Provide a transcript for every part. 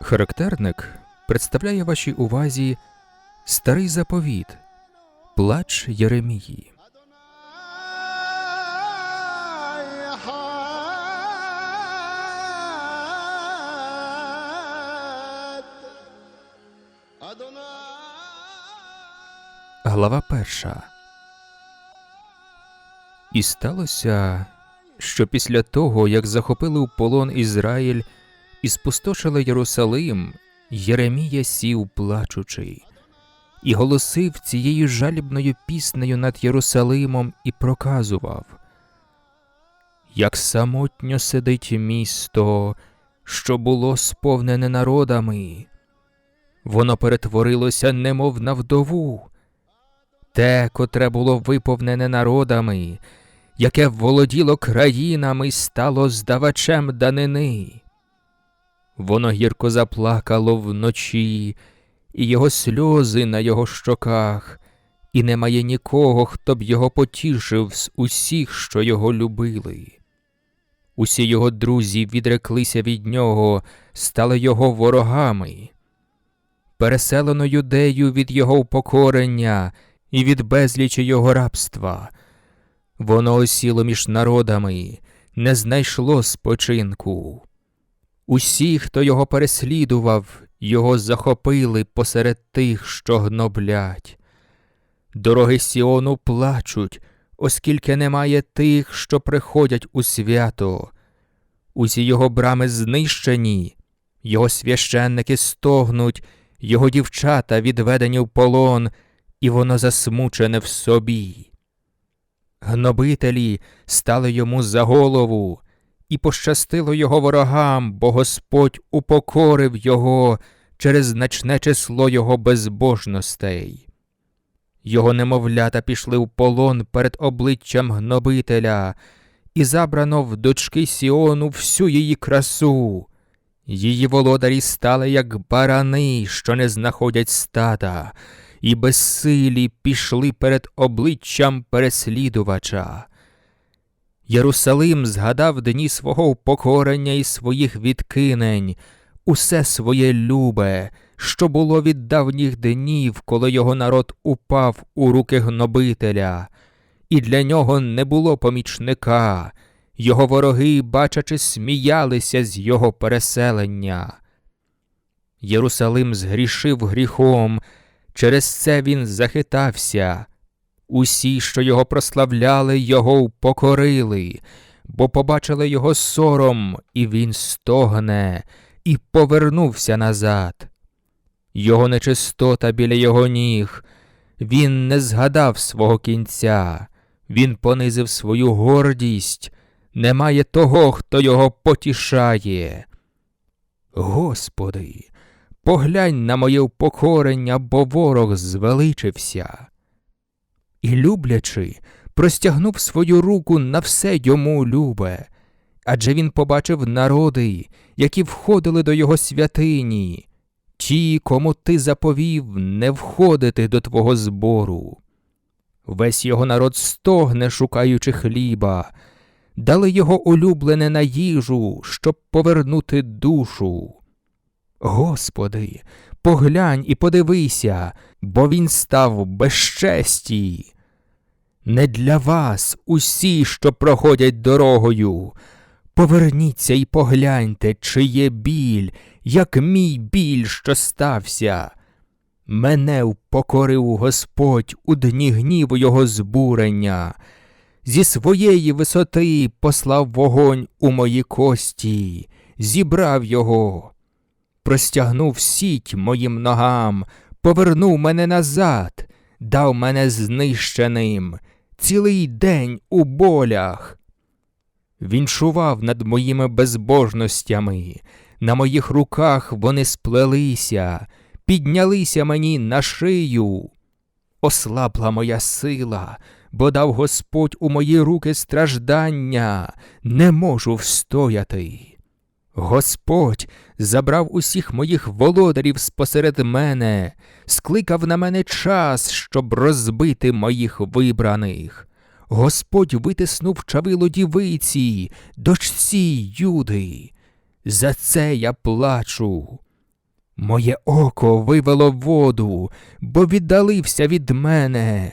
Характерник представляє вашій увазі старий заповіт, плач Єремії. Глава перша. І сталося, що після того, як захопили в полон Ізраїль і спустошили Єрусалим, Єремія сів плачучи, і голосив цією жалібною піснею над Єрусалимом і проказував. Як самотньо сидить місто, що було сповнене народами, воно перетворилося немов на вдову, те, котре було виповнене народами, яке володіло країнами, стало здавачем данини. Воно гірко заплакало вночі, і його сльози на його щоках, і немає нікого, хто б його потішив з усіх, що його любили. Усі його друзі відреклися від нього, стали його ворогами. Переселено юдею від його упокорення і від безлічі його рабства. Воно осіло між народами, не знайшло спочинку. Усі, хто його переслідував, його захопили посеред тих, що гноблять. Дороги Сіону плачуть, оскільки немає тих, що приходять у свято. Усі його брами знищені, його священники стогнуть, його дівчата відведені в полон, і воно засмучене в собі. Гнобителі стали йому за голову, і пощастило його ворогам, бо Господь упокорив його через значне число його безбожностей. Його немовлята пішли в полон перед обличчям гнобителя, і забрано в дочки Сіону всю її красу. Її володарі стали, як барани, що не знаходять стада, і безсилі пішли перед обличчям переслідувача. Єрусалим згадав дні свого упокорення і своїх відкинень, усе своє любе, що було від давніх днів, коли його народ упав у руки гнобителя, і для нього не було помічника, його вороги, бачачи, сміялися з його переселення. Єрусалим згрішив гріхом, через це він захитався. Усі, що його прославляли, його впокорили, бо побачили його сором, і він стогне, і повернувся назад. Його нечистота біля його ніг, він не згадав свого кінця, він понизив свою гордість, немає того, хто його потішає. Господи, поглянь на моє впокорення, бо ворог звеличився. І, люблячи, простягнув свою руку на все йому любе, адже він побачив народи, які входили до його святині, ті, кому ти заповів не входити до твого збору. Весь його народ стогне, шукаючи хліба, дали його улюблене на їжу, щоб повернути душу. Господи, поглянь і подивися, бо він став безчесті. Не для вас усі, що проходять дорогою. Поверніться і погляньте, чи є біль, як мій біль, що стався. Мене впокорив Господь у дні гніву його збурення, зі своєї висоти послав вогонь у мої кості, зібрав його простягнув сіть моїм ногам, повернув мене назад, дав мене знищеним, цілий день у болях. Він шував над моїми безбожностями, на моїх руках вони сплелися, піднялися мені на шию. Ослабла моя сила, бо дав Господь у мої руки страждання, не можу встояти. Господь забрав усіх моїх володарів спосеред мене, скликав на мене час, щоб розбити моїх вибраних. Господь витиснув чавило дівиці, дочці Юди. За це я плачу. Моє око вивело воду, бо віддалився від мене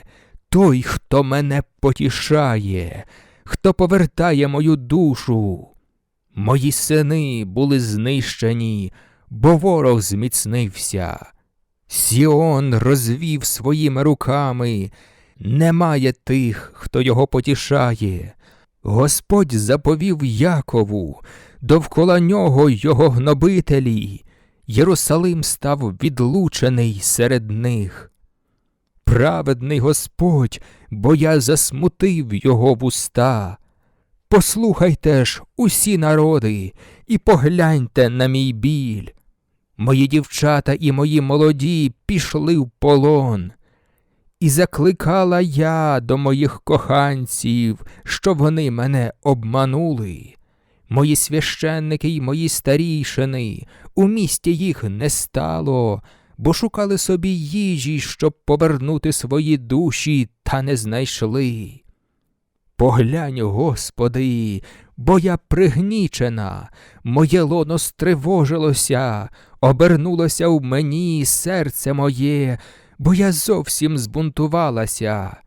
той, хто мене потішає, хто повертає мою душу. Мої сини були знищені, бо ворог зміцнився. Сіон розвів своїми руками, немає тих, хто його потішає. Господь заповів Якову, довкола нього його гнобителі. Єрусалим став відлучений серед них. Праведний Господь, бо я засмутив його вуста. Послухайте ж, усі народи, і погляньте на мій біль. Мої дівчата і мої молоді пішли в полон. І закликала я до моїх коханців, що вони мене обманули. Мої священники й мої старішини, у місті їх не стало, бо шукали собі їжі, щоб повернути свої душі, та не знайшли. Поглянь, Господи, бо я пригнічена, моє лоно стривожилося, обернулося в мені серце моє, бо я зовсім збунтувалася.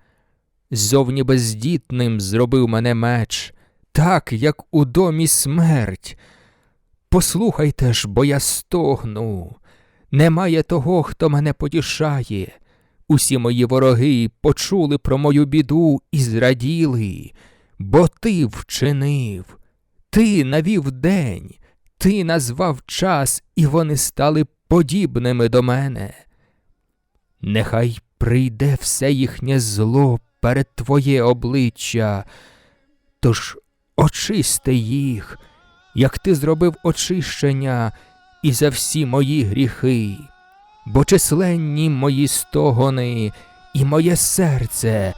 Зовні бездітним зробив мене меч, так, як у домі смерть. Послухайте ж, бо я стогну. Немає того, хто мене потішає. Усі мої вороги почули про мою біду і зраділи, бо ти вчинив, ти навів день, ти назвав час, і вони стали подібними до мене. Нехай прийде все їхнє зло перед твоє обличчя, тож очисти їх, як ти зробив очищення і за всі мої гріхи бо численні мої стогони, і моє серце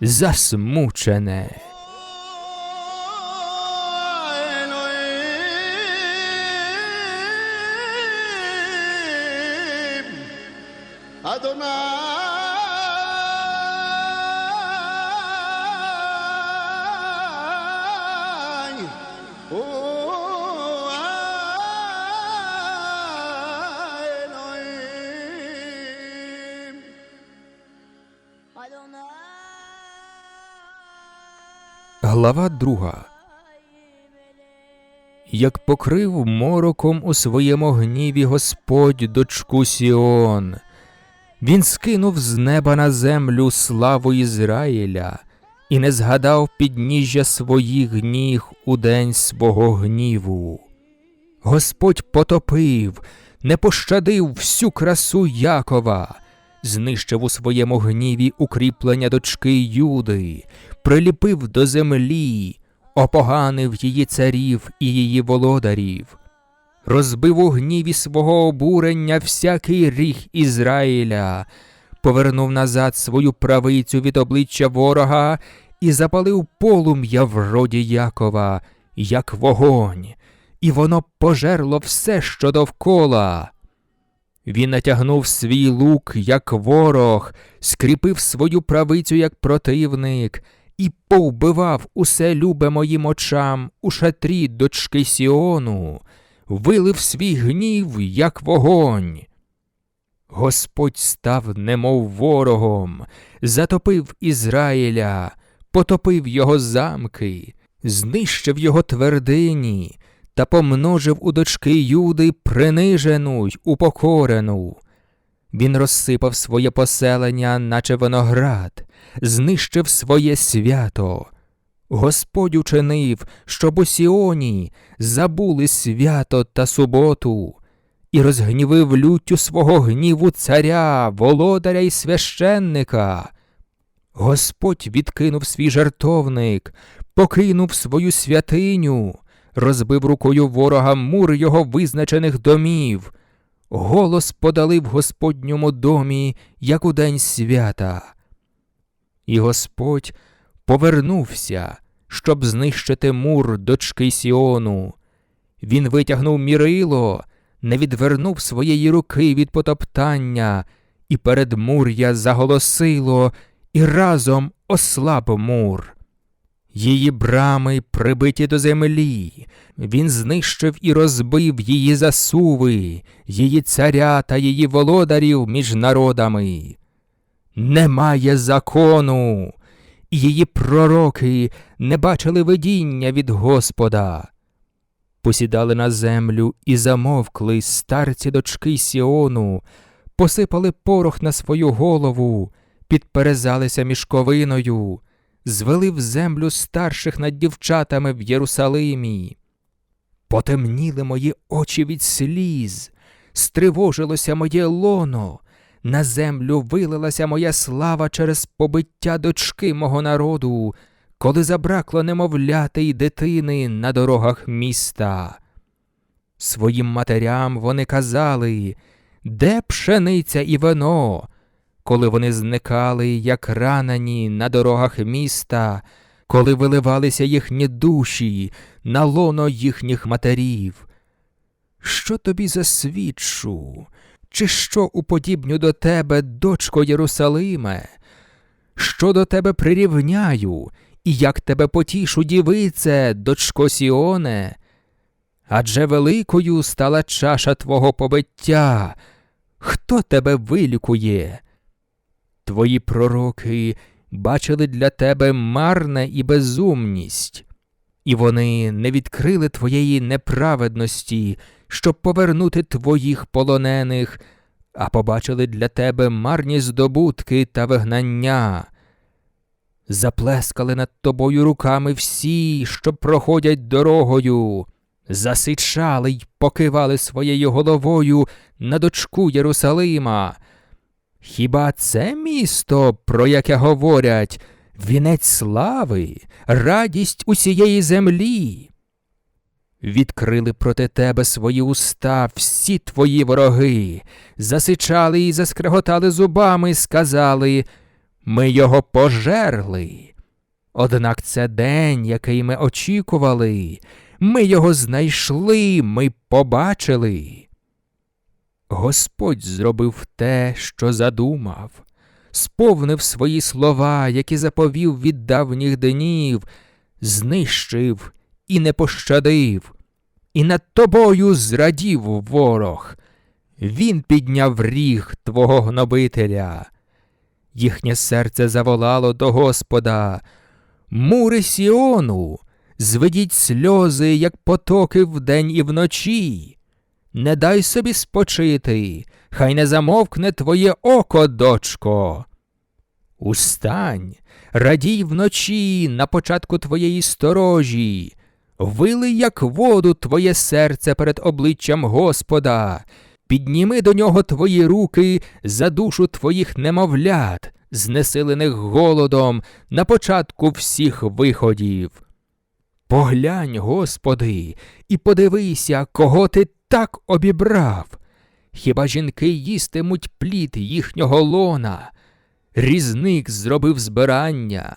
засмучене. Глава друга. Як покрив мороком у своєму гніві Господь дочку Сіон, він скинув з неба на землю славу Ізраїля і не згадав підніжжя своїх ніг у день свого гніву. Господь потопив, не пощадив всю красу Якова, знищив у своєму гніві укріплення дочки Юди, приліпив до землі, опоганив її царів і її володарів, розбив у гніві свого обурення всякий ріг Ізраїля, повернув назад свою правицю від обличчя ворога і запалив полум'я в роді Якова, як вогонь, і воно пожерло все, що довкола. Він натягнув свій лук, як ворог, скріпив свою правицю, як противник, і повбивав усе любе моїм очам у шатрі дочки Сіону, вилив свій гнів, як вогонь. Господь став немов ворогом, затопив Ізраїля, потопив його замки, знищив його твердині та помножив у дочки Юди принижену й упокорену. Він розсипав своє поселення, наче виноград, знищив своє свято. Господь учинив, щоб у Сіоні забули свято та суботу, і розгнівив люттю свого гніву царя, володаря й священника. Господь відкинув свій жертовник, покинув свою святиню, розбив рукою ворога мур його визначених домів. Голос подали в Господньому домі, як у день свята. І Господь повернувся, щоб знищити мур дочки Сіону. Він витягнув мірило, не відвернув своєї руки від потоптання, і передмур'я заголосило, і разом ослаб мур. Її брами прибиті до землі, він знищив і розбив її засуви, її царя та її володарів між народами. Немає закону, і її пророки не бачили видіння від Господа. Посідали на землю і замовкли старці дочки Сіону, посипали порох на свою голову, підперезалися мішковиною, звели в землю старших над дівчатами в Єрусалимі. Потемніли мої очі від сліз, стривожилося моє лоно, на землю вилилася моя слава через побиття дочки мого народу, коли забракло немовляти й дитини на дорогах міста. Своїм матерям вони казали, де пшениця і вино, коли вони зникали, як ранені на дорогах міста, коли виливалися їхні душі на лоно їхніх матерів. Що тобі засвідчу? Чи що уподібню до тебе, дочко Єрусалиме? Що до тебе прирівняю, і як тебе потішу, дівице, дочко Сіоне? Адже великою стала чаша твого побиття. Хто тебе вилікує? Твої пророки бачили для тебе марне і безумність, і вони не відкрили твоєї неправедності, щоб повернути твоїх полонених, а побачили для тебе марні здобутки та вигнання. Заплескали над тобою руками всі, що проходять дорогою, засичали й покивали своєю головою на дочку Єрусалима. Хіба це місто, про яке говорять, вінець слави, радість усієї землі? Відкрили проти тебе свої уста всі твої вороги, засичали і заскреготали зубами, сказали Ми його пожерли. Однак це день, який ми очікували, ми його знайшли, ми побачили. Господь зробив те, що задумав, сповнив свої слова, які заповів від давніх днів, знищив і не пощадив, і над тобою зрадів ворог. Він підняв ріг твого гнобителя. Їхнє серце заволало до Господа. Мури Сіону, зведіть сльози, як потоки вдень і вночі. Не дай собі спочити, хай не замовкне твоє око, дочко. Устань, радій вночі на початку твоєї сторожі, вилий, як воду, твоє серце перед обличчям Господа, підніми до нього твої руки за душу твоїх немовлят, знесилених голодом на початку всіх виходів. Поглянь, Господи, і подивися, кого ти так обібрав. Хіба жінки їстимуть плід їхнього лона? Різник зробив збирання.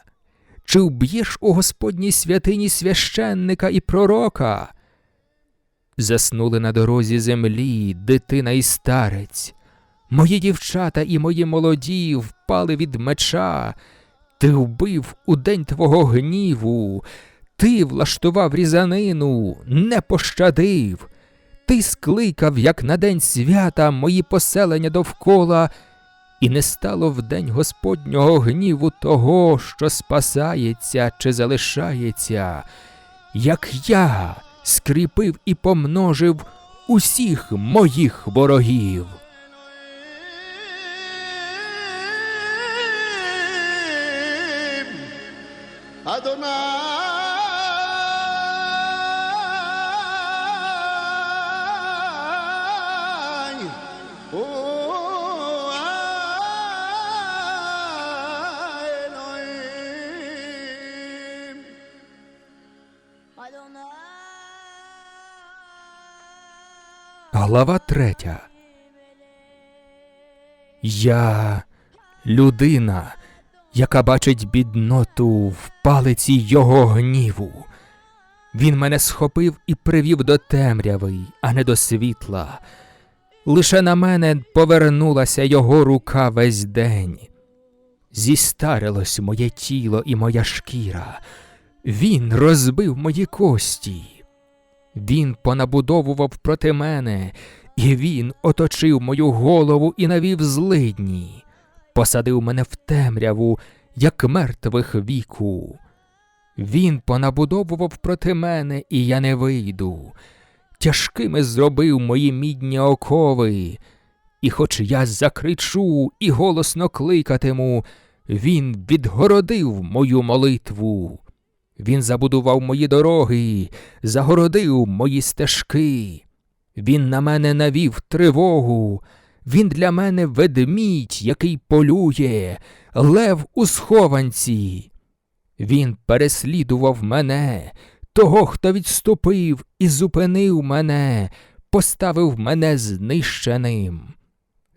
Чи вб'єш у Господній святині священника і пророка? Заснули на дорозі землі дитина і старець. Мої дівчата і мої молоді впали від меча. Ти вбив у день твого гніву, ти влаштував різанину, не пощадив. Ти скликав, як на день свята, мої поселення довкола, і не стало в день Господнього гніву того, що спасається чи залишається, як я скріпив і помножив усіх моїх ворогів. Adonai, Глава третя. Я людина, яка бачить бідноту в палиці його гніву. Він мене схопив і привів до темряви, а не до світла. Лише на мене повернулася його рука весь день. Зістарилось моє тіло і моя шкіра. Він розбив мої кості. Він понабудовував проти мене, і він оточив мою голову і навів злидні, посадив мене в темряву, як мертвих віку. Він понабудовував проти мене, і я не вийду. Тяжкими зробив мої мідні окови. І хоч я закричу і голосно кликатиму, він відгородив мою молитву. Він забудував мої дороги, загородив мої стежки. Він на мене навів тривогу. Він для мене ведмідь, який полює, лев у схованці. Він переслідував мене, того, хто відступив і зупинив мене, поставив мене знищеним.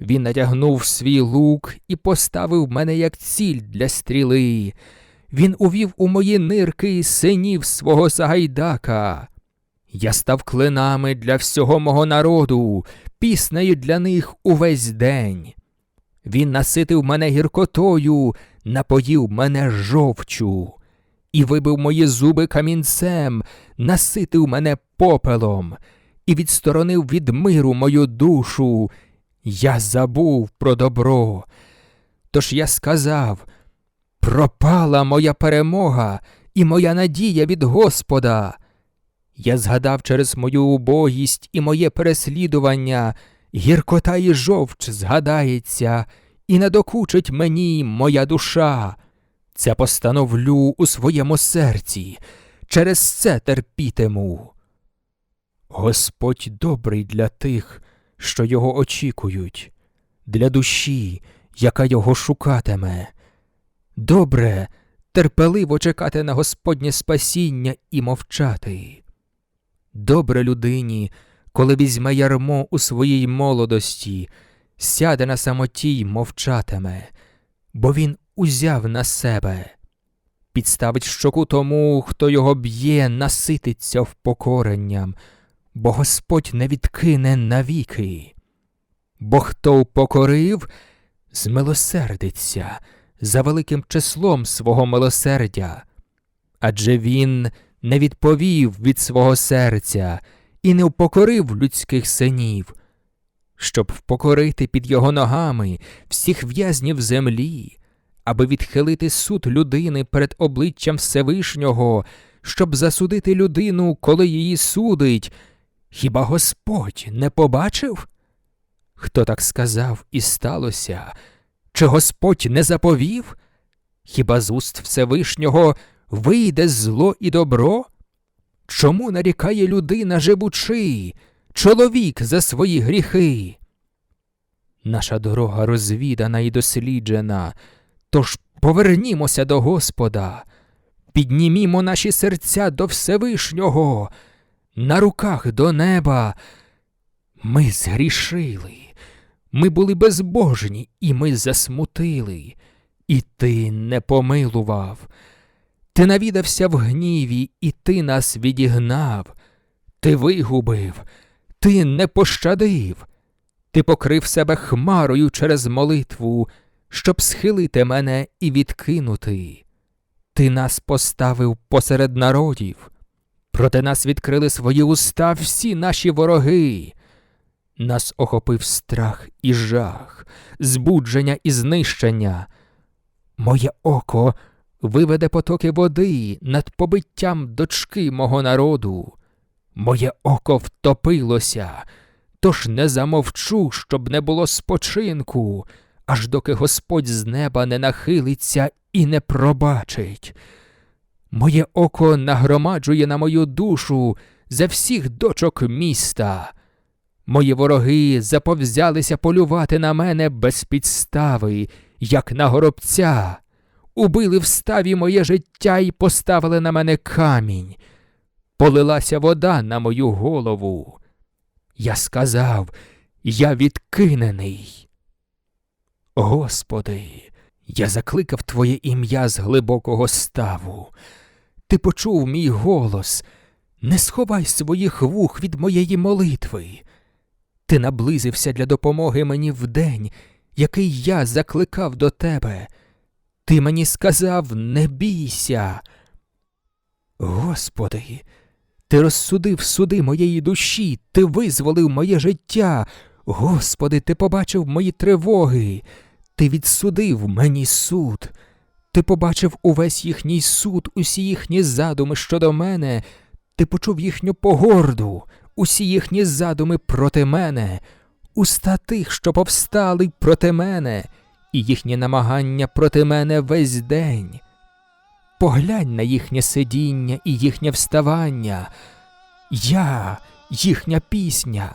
Він натягнув свій лук і поставив мене як ціль для стріли. Він увів у мої нирки синів свого Сагайдака. Я став клинами для всього мого народу, піснею для них увесь день. Він наситив мене гіркотою, напоїв мене жовчу, і вибив мої зуби камінцем, наситив мене попелом, і відсторонив від миру мою душу. Я забув про добро. Тож я сказав пропала моя перемога і моя надія від Господа. Я згадав через мою убогість і моє переслідування, гіркота і жовч згадається, і надокучить мені моя душа. Це постановлю у своєму серці, через це терпітиму. Господь добрий для тих, що його очікують, для душі, яка його шукатиме. Добре, терпеливо чекати на Господнє спасіння і мовчати. Добре людині, коли візьме ярмо у своїй молодості, сяде на самоті й мовчатиме, бо він узяв на себе. Підставить щоку тому, хто його б'є, насититься впокоренням, бо Господь не відкине навіки. Бо хто упокорив, змилосердиться за великим числом свого милосердя, адже він не відповів від свого серця і не впокорив людських синів, щоб впокорити під його ногами всіх в'язнів землі, аби відхилити суд людини перед обличчям Всевишнього, щоб засудити людину, коли її судить. Хіба Господь не побачив? Хто так сказав і сталося? Чи Господь не заповів? Хіба з уст Всевишнього вийде зло і добро? Чому нарікає людина живучи, чоловік за свої гріхи? Наша дорога розвідана і досліджена, тож повернімося до Господа, піднімімо наші серця до Всевишнього, на руках до неба. Ми згрішили. Ми були безбожні, і ми засмутили, і ти не помилував. Ти навідався в гніві, і ти нас відігнав. Ти вигубив, ти не пощадив. Ти покрив себе хмарою через молитву, щоб схилити мене і відкинути. Ти нас поставив посеред народів. Проти нас відкрили свої уста всі наші вороги. Нас охопив страх і жах, збудження і знищення. Моє око виведе потоки води над побиттям дочки мого народу. Моє око втопилося, тож не замовчу, щоб не було спочинку, аж доки Господь з неба не нахилиться і не пробачить. Моє око нагромаджує на мою душу за всіх дочок міста. Мої вороги заповзялися полювати на мене без підстави, як на горобця, убили в ставі моє життя і поставили на мене камінь. Полилася вода на мою голову. Я сказав, я відкинений. Господи, Я закликав твоє ім'я з глибокого ставу. Ти почув мій голос. Не сховай своїх вух від моєї молитви. Ти наблизився для допомоги мені в день, який я закликав до тебе. Ти мені сказав не бійся. Господи, ти розсудив суди моєї душі, ти визволив моє життя. Господи, ти побачив мої тривоги, ти відсудив мені суд. Ти побачив увесь їхній суд, усі їхні задуми щодо мене, ти почув їхню погорду, усі їхні задуми проти мене, уста тих, що повстали проти мене, і їхні намагання проти мене весь день. Поглянь на їхнє сидіння і їхнє вставання. Я, їхня пісня.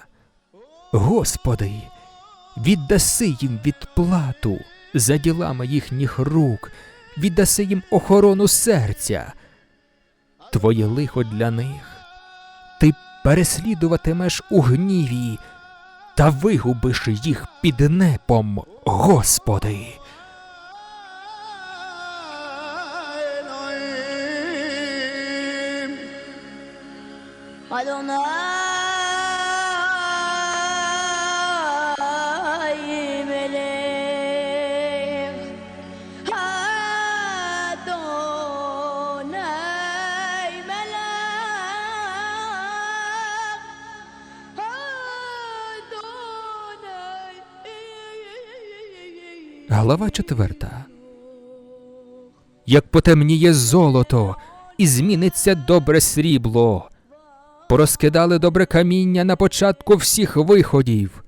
Господи, віддаси їм відплату за ділами їхніх рук, віддаси їм охорону серця. Твоє лихо для них переслідуватимеш у гніві та вигубиш їх під непом, Господи. I. Глава четверта. Як потемніє золото, і зміниться добре срібло. Порозкидали добре каміння на початку всіх виходів.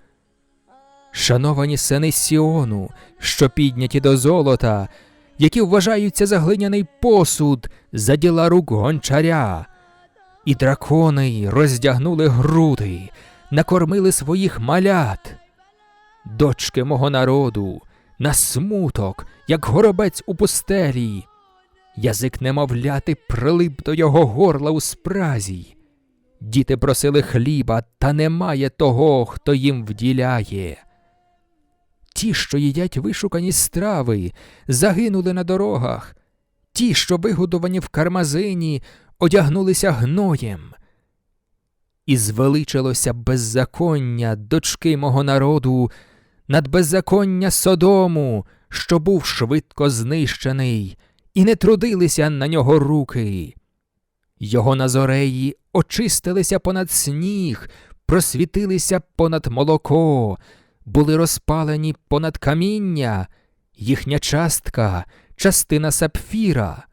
Шановані сини Сіону, що підняті до золота, які вважаються за глиняний посуд, за діла рук гончаря. І дракони роздягнули груди, накормили своїх малят дочки мого народу, на смуток, як горобець у пустелі. Язик немовляти прилип до його горла у спразі. Діти просили хліба, та немає того, хто їм вділяє. Ті, що їдять вишукані страви, загинули на дорогах, ті, що вигодовані в кармазині, одягнулися гноєм. І звеличилося беззаконня дочки мого народу над беззаконня Содому, що був швидко знищений, і не трудилися на нього руки. Його назореї очистилися понад сніг, просвітилися понад молоко, були розпалені понад каміння, їхня частка, частина сапфіра.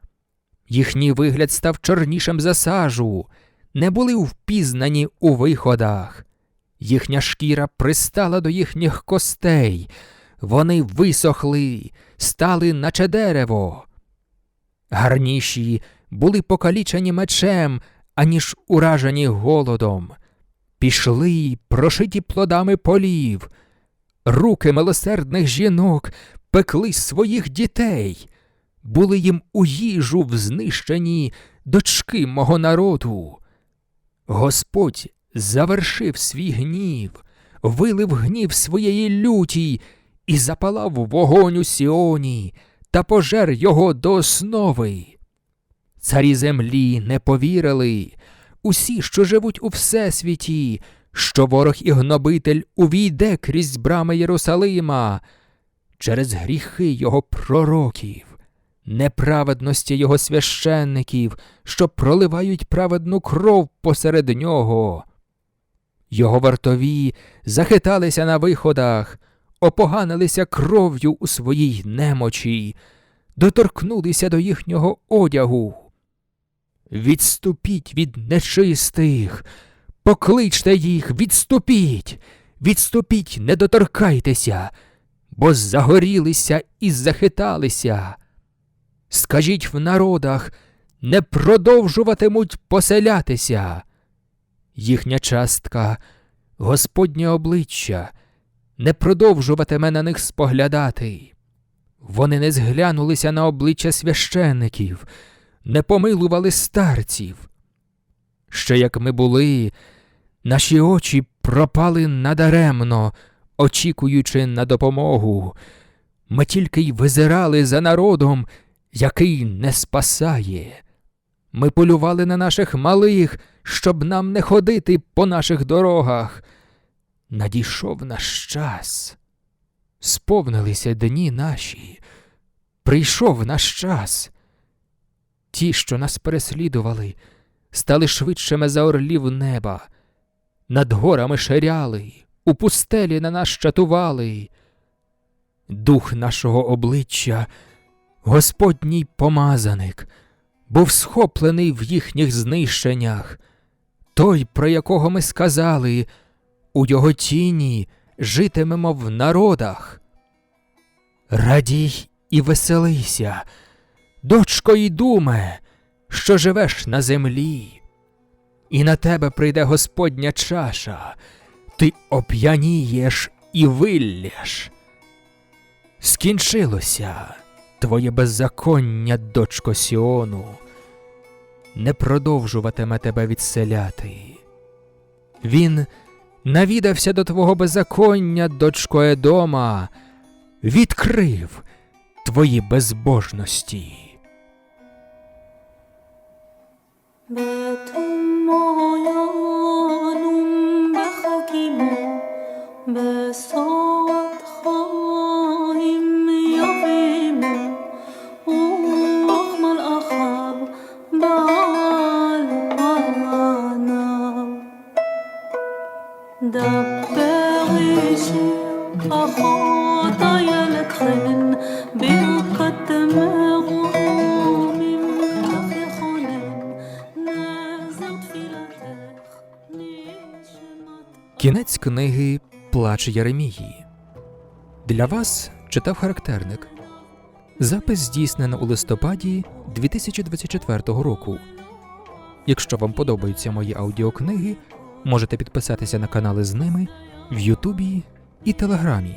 Їхній вигляд став чорнішим за сажу, не були впізнані у виходах. Їхня шкіра пристала до їхніх костей, вони висохли, стали, наче дерево. Гарніші були покалічені мечем, аніж уражені голодом. Пішли, прошиті плодами полів. Руки милосердних жінок пекли своїх дітей, були їм у їжу взнищені дочки мого народу. Господь завершив свій гнів, вилив гнів своєї люті і запалав вогонь у Сіоні та пожер його до основи. Царі землі не повірили, усі, що живуть у всесвіті, що ворог і гнобитель увійде крізь брами Єрусалима через гріхи його пророків, неправедності його священників, що проливають праведну кров посеред нього. Його вартові захиталися на виходах, опоганилися кров'ю у своїй немочі, доторкнулися до їхнього одягу. Відступіть від нечистих, покличте їх, відступіть, відступіть, не доторкайтеся, бо загорілися і захиталися. Скажіть в народах, не продовжуватимуть поселятися. Їхня частка, Господнє обличчя, не продовжуватиме на них споглядати. Вони не зглянулися на обличчя священників, не помилували старців. Ще як ми були, наші очі пропали надаремно, очікуючи на допомогу. Ми тільки й визирали за народом, який не спасає. Ми полювали на наших малих, щоб нам не ходити по наших дорогах. Надійшов наш час. Сповнилися дні наші. Прийшов наш час. Ті, що нас переслідували, стали швидшими за орлів неба. Над горами ширяли, у пустелі на нас чатували. Дух нашого обличчя, Господній помазаник, був схоплений в їхніх знищеннях. Той, про якого ми сказали, у його тіні житимемо в народах. Радій і веселися, дочко й думе, що живеш на землі, і на тебе прийде Господня чаша, ти оп'янієш і виллєш. Скінчилося твоє беззаконня, дочко Сіону, не продовжуватиме тебе відселяти. Він навідався до твого беззаконня, дочко Едома, відкрив твої безбожності. Betum olonum bahakimu Кінець книги Плач Єремії. Для вас читав характерник. Запис здійснено у листопаді 2024 року. Якщо вам подобаються мої аудіокниги, можете підписатися на канали з ними в Ютубі і Телеграмі.